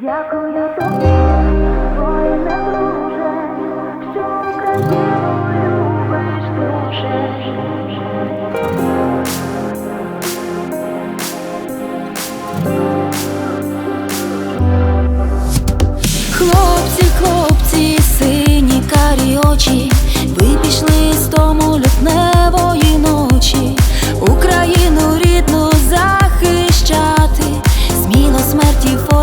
Дякую тобі, воїне друже, що Україну любиш дуже. Хлопці, хлопці, сині карі очі,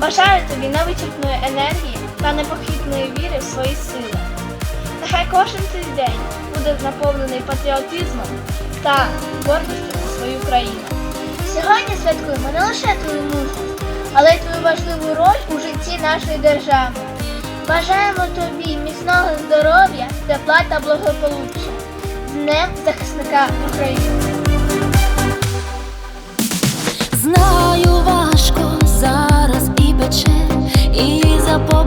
Бажаю тобі невичерпної енергії та непохитної віри в свої сили. Нехай кожен твій день буде наповнений патріотизмом та гордістю за свою країну. Сьогодні святкуємо не лише твою мужність, але й твою важливу роль у житті нашої держави. Бажаємо тобі міцного здоров'я, тепла та благополуччя. Днем захисника України! Знаю, важко за